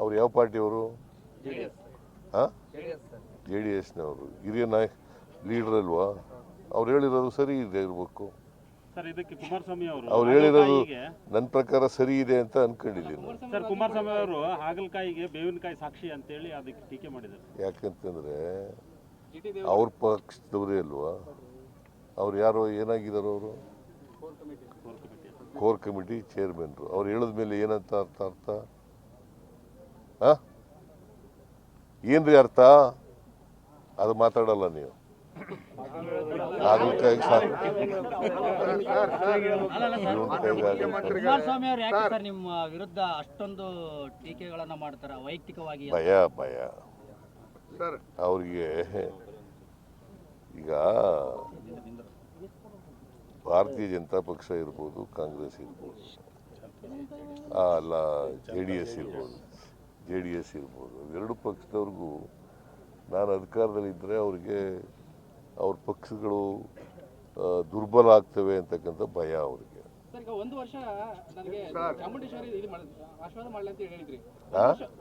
ಅವ್ರು ಯಾವ ಪಾರ್ಟಿಯವರು ಹಾಂ ಜೆ ಡಿ ಎಸ್ನವರು. ಹಿರಿಯ ನಾಯಕ ಲೀಡರ್ ಅಲ್ವಾ? ಅವ್ರು ಹೇಳಿರೋದು ಸರಿ ಇದೆ ಇರಬೇಕು. ಅವ್ರು ಹೇಳಿರೋದು ನನ್ನ ಪ್ರಕಾರ ಸರಿ ಇದೆ ಅಂತ ಅನ್ಕೊಂಡಿದ್ದೀನಿ ಸರ್ ಕುಮಾರಸ್ವಾಮಿ ಅವರು ಹಾಗಲಕಾಯಿಗೆ ಬೇವಿನಕಾಯಿ ಸಾಕ್ಷಿ ಅಂತೇಳಿ ಅದಕ್ಕೆ ಟೀಕೆ ಮಾಡಿದ್ದಾರೆ. ಯಾಕಂತಂದ್ರೆ ಅವ್ರ ಪಕ್ಷದವರೇ ಅಲ್ವಾ? ಅವ್ರು ಯಾರೋ ಏನಾಗಿದ್ದಾರೋ ಅವರು? ಕೋರ್ ಕಮಿಟಿ ಚೇರ್ಮನ್ರು. ಅವ್ರು ಹೇಳಿದ ಮೇಲೆ ಏನಂತ ಅರ್ಥ ಅರ್ಥ? ಏನ್ರಿ ಅರ್ಥ? ಅದು ಮಾತಾಡಲ್ಲ ನೀವು. ಸರ್ ನಿಮ್ಮ ವಿರುದ್ಧ ಅಷ್ಟೊಂದು ಟೀಕೆಗಳನ್ನ ಮಾಡ್ತಾರ? ವೈಯಕ್ತಿಕವಾಗಿ ಭಯ ಭಯ. ಅವ್ರಿಗೆ ಈಗ ಭಾರತೀಯ ಜನತಾ ಪಕ್ಷ ಇರ್ಬೋದು ಕಾಂಗ್ರೆಸ್ ಇರ್ಬೋದು ಅಲ್ಲ ಜೆ ಡಿ ಎಸ್ ಇರ್ಬೋದು ಜೆ ಡಿ ಎಸ್ ಇರ್ಬೋದು ಎರಡು ಪಕ್ಷದವ್ರಿಗೂ ನಾನು ಅಧಿಕಾರದಲ್ಲಿದ್ದರೆ ಅವ್ರಿಗೆ ಅವ್ರ ಪಕ್ಷಗಳು ದುರ್ಬಲ ಆಗ್ತವೆ ಅಂತಕ್ಕಂಥ ಭಯ ಅವರಿಗೆ. ಒಂದು ವರ್ಷ ನನಗೆ ಚಾಮುಂಡೇಶ್ವರಿ ಇದು ಮಾಡ್- ಆಶೀರ್ವಾದ ಮಾಡಲಿ ಅಂತ ಹೇಳಿದ್ರಿ.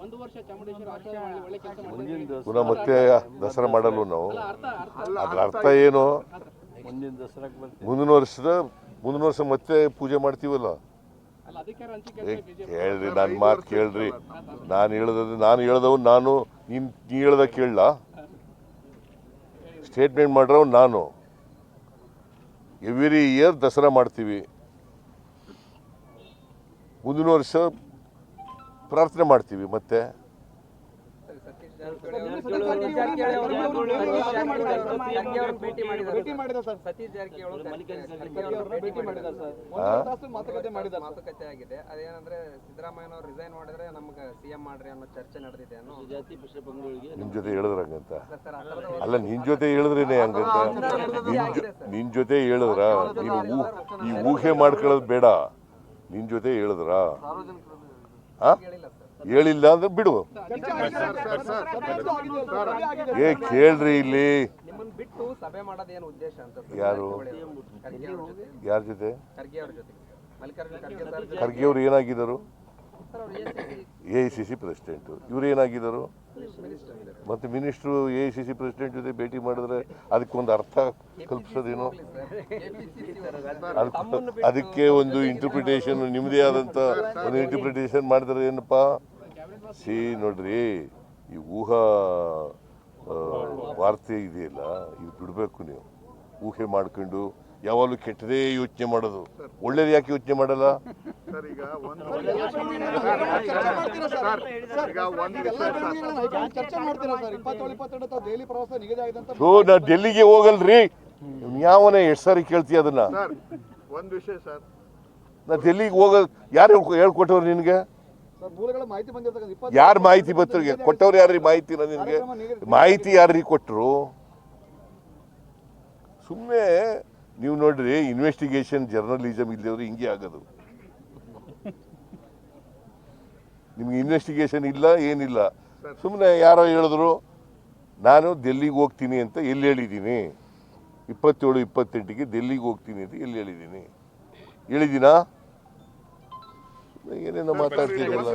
ಒಂದು ವರ್ಷ ಚಾಮುಂಡೇಶ್ವರಿ ಆಶೀರ್ವಾದ ಮಾಡಲಿ ಒಳ್ಳೆ ಕೆಲಸ ಮಾಡ್ತಾರೆ ಪುನಃ ಮತ್ತೆ ದಸರಾ ಮಾಡಲು ನಾವು. ಅದ್ರ ಅರ್ಥ ಏನು? ಮುಂದಿನ ವರ್ಷದ ಮುಂದಿನ ವರ್ಷ ಮತ್ತೆ ಪೂಜೆ ಮಾಡ್ತೀವಲ್ಲ? ಹೇಳ್ರಿ ನನ್ನ ಮಾತು ಕೇಳ್ರಿ. ನಾನು ಹೇಳ್ದ ನಾನು ಹೇಳ್ದವ್ ನಾನು ನೀನು ನೀ ಹೇಳ್ದ ಕೇಳಲ್ಲ ಸ್ಟೇಟ್ಮೆಂಟ್ ಮಾಡ್ರವ್ ನಾನು. ಎವ್ರಿ ಇಯರ್ ದಸರಾ ಮಾಡ್ತೀವಿ. ಮುಂದಿನ ವರ್ಷ ಪ್ರಾರ್ಥನೆ ಮಾಡ್ತೀವಿ ಮತ್ತೆ. ಭೇಟಿ ಮಾಡಿದ ಸರ್ ಸತೀಶ್ ಜಾರಕಿಹೊಳಿ ಭೇಟಿ ಮಾಡಿದ ಸರ್ ತಾಸು ಮಾತುಕತೆ ಮಾಡಿದ ಮಾತುಕತೆ ಆಗಿದೆ ಅದೇನಂದ್ರೆ ಸಿದ್ದರಾಮಯ್ಯನವರು ರಿಸೈನ್ ಮಾಡಿದ್ರೆ ನಮ್ಗೆ ಸಿಎಂ ಮಾಡ್ರಿ ಅನ್ನೋ ಚರ್ಚೆ ನಡೆದಿದೆ ಅನ್ನೋ ನಿಮ್ ಜೊತೆ ಥರದ ಅಲ್ಲ, ನಿನ್ ಜೊತೆ ಹೇಳಿದ್ರೇನೆ ಹಂಗಂತ? ನಿನ್ ಜೊತೆ ಹೇಳಿದ್ರ? ನೀನು ಊಹೆ ಮಾಡ್ಕೊಳ್ಳೋದು ಬೇಡ. ನಿನ್ ಜೊತೆ ಹೇಳಿದ್ರ? ಆ? ಹೇಳಿಲ್ಲ ಅಂದ್ರೆ ಬಿಡು ಏ ಕೇಳ್ರಿ ಇಲ್ಲಿ. ಯಾರು? ಯಾರ ಜೊತೆ. ಖರ್ಗೆ ಅವ್ರು ಏನಾಗಿದ್ದಾರೆ? A I C C president. ಇವರು ಏನಾಗಿದ್ದಾರೆ ಮತ್ತು minister A I C C president ಜೊತೆ ಭೇಟಿ ಮಾಡಿದ್ರೆ ಅದಕ್ಕೊಂದು ಅರ್ಥ ಕಲ್ಪಿಸೋದೇನು? ಅದಕ್ಕೆ ಒಂದು ಇಂಟರ್ಪ್ರಿಟೇಷನ್ ನಿಮ್ಮದೇ ಆದಂಥ ಒಂದು ಇಂಟರ್ಪ್ರಿಟೇಷನ್ ಮಾಡಿದ್ರೆ ಏನಪ್ಪ? ಸಿ, ನೋಡ್ರಿ, ಈ ಊಹಾ ವಾರ್ತೆ ಇದೆಯಲ್ಲ, ಇದು ಬಿಡಬೇಕು ನೀವು. ಊಹೆ ಮಾಡ್ಕೊಂಡು ಯಾವಾಗಲೂ ಕೆಟ್ಟದೇ ಯೋಚನೆ ಮಾಡೋದು. ಒಳ್ಳೇದು ಯಾಕೆ ಯೋಚನೆ ಮಾಡಲ್ಲ? ಸರ್ ಈಗ ಒಂದು ಸೊ ನಾ ಡೆಲ್ಲಿಗೆ ಹೋಗಲ್ರಿ. ಯಾವನೇ ಎಷ್ಟು ಸಾರಿ ಕೇಳ್ತೀಯ ಅದನ್ನ? ಸರ್ ಒಂದು ವಿಷಯ ಸರ್. ನಾ ಡೆಲ್ಲಿಗೆ ಹೋಗ ಯಾರು ಹೇಳ್ಕೊಟ್ಟವ್ರು ನಿನ್ಗೆ? ಸರ್ ಮೂಲಗಳ ಮಾಹಿತಿ ಬಂದಿರ್ತಕ್ಕಂಥ ಯಾರು ಮಾಹಿತಿ ಬರ್ತವ್ರಿಗೆ ಕೊಟ್ಟವ್ರು ಯಾರ್ರಿ ಮಾಹಿತಿ ನಿನ್ಗೆ? ಮಾಹಿತಿ ಯಾರ್ರಿ ಕೊಟ್ಟರು ಸುಮ್ಮನೆ ನೀವು ನೋಡ್ರಿ ಇನ್ವೆಸ್ಟಿಗೇಷನ್ ಜರ್ನಲಿಸಮ್ ಇಲ್ಲದವ್ರು ಹಿಂಗೆ ಆಗೋದು. ನಿಮ್ಗೆ ಇನ್ವೆಸ್ಟಿಗೇಷನ್ ಇಲ್ಲ, ಏನಿಲ್ಲ. ಸುಮ್ಮನೆ ಯಾರೋ ಹೇಳಿದ್ರು, ನಾನು ಡೆಲ್ಲಿಗೆ ಹೋಗ್ತೀನಿ ಅಂತ ಎಲ್ಲಿ ಹೇಳಿದ್ದೀನಿ? ಇಪ್ಪತ್ತೇಳು, ಇಪ್ಪತ್ತೆಂಟಿಗೆ ಡೆಲ್ಲಿಗೆ ಹೋಗ್ತೀನಿ ಅಂತ ಎಲ್ಲಿ ಹೇಳಿದ್ದೀನಿ? ಹೇಳಿದ್ದೀನಾ? ಏನೇನೋ ಮಾತಾಡ್ತೀರಲ್ಲ